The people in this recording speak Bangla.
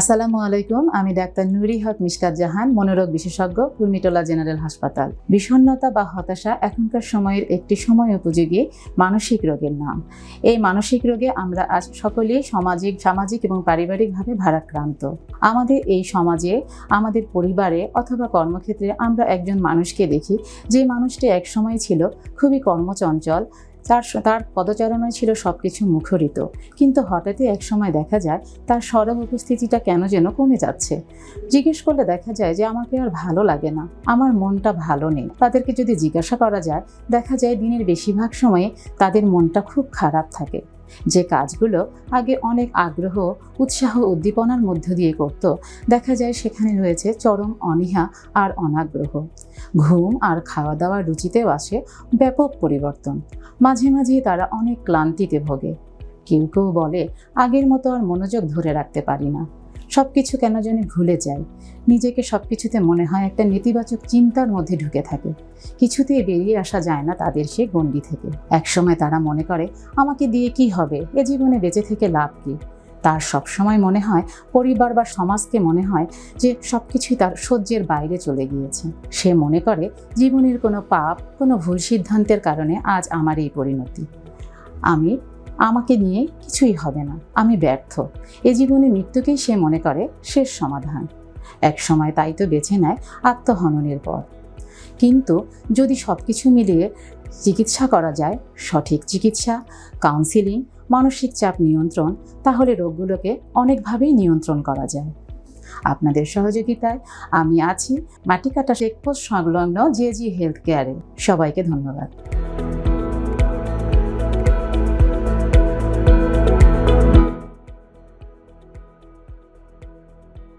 আসসালামু আলাইকুম, আমি ডাক্তার নুরি হক মিশকাত জাহান, মনোরোগ বিশেষজ্ঞ, কুর্মিটোলা জেনারেল হাসপাতাল। বিষণ্ণতা বা হতাশা এখনকার সময়ের একটি সময় উপযোগী মানসিক রোগের নাম। এই মানসিক রোগে আমরা আজ সকলেই সামাজিক সামাজিক এবং পারিবারিকভাবে ভারাক্রান্ত। আমাদের এই সমাজে, আমাদের পরিবারে অথবা কর্মক্ষেত্রে আমরা একজন মানুষকে দেখি, যে মানুষটি একসময় ছিল খুবই কর্মচঞ্চল তার তার পদচারণায় ছিল সব কিছু মুখরিত। কিন্তু হঠাৎই এক সময় দেখা যায়, তার সরব উপস্থিতিটা কেন যেন কমে যাচ্ছে। জিজ্ঞেস করলে দেখা যায় যে, আমাকে আর ভালো লাগে না। আমার মনটা ভালো নেই। তাদেরকে যদি জিজ্ঞাসা করা যায়, দেখা যায় দিনের বেশিরভাগ সময়ে তাদের মনটা খুব খারাপ থাকে। যে কাজগুলো আগে অনেক আগ্রহ, উৎসাহ, উদ্দীপনার মধ্য দিয়ে করত, দেখা যায় সেখানে রয়েছে চরম অনীহা আর অনাগ্রহ। ঘুম আর খাওয়া দাওয়ার রুচিতেও আসে ব্যাপক পরিবর্তন। মাঝে মাঝে তারা অনেক ক্লান্তিতে ভোগে। কেউ কেউ বলে, আগের মতো আর মনোযোগ ধরে রাখতে পারি না। সব কিছু কেন জানি ভুলে যাই নিজেকে সব কিছুতে মনে হয় একটা নেতিবাচক চিন্তার মধ্যে ঢুকে থাকে। কিছুতেই বেরিয়ে আসা যায় না তাদের সে গণ্ডি থেকে। একসময় তারা মনে করে, আমাকে দিয়ে কি হবে? এ জীবনে বেঁচে থেকে লাভ কি? তার সবসময় মনে হয়, পরিবার বা সমাজকে মনে হয় যে সব কিছুই তার সহ্যের বাইরে চলে গিয়েছে। সে মনে করে, জীবনের কোনো পাপ, কোনো ভুল সিদ্ধান্তের কারণে আজ আমার এই পরিণতি। আমি আমাকে নিয়ে কিছুই হবে না। আমি ব্যর্থ। এ জীবনে মৃত্যুকেই সে মনে করে শেষ সমাধান। এক সময় তাই তো বেছে নেয় আত্মহননের পর। কিন্তু যদি সব কিছু মিলিয়ে চিকিৎসা করা যায়, সঠিক চিকিৎসা কাউন্সিলিং মানসিক চাপ নিয়ন্ত্রণ, তাহলে রোগগুলোকে অনেকভাবেই নিয়ন্ত্রণ করা যায়। আপনাদের সহযোগিতায় আমি আছি মাটিকাটা চেকপোস্ট সংলগ্ন জে জি হেলথ কেয়ারে সবাইকে ধন্যবাদ।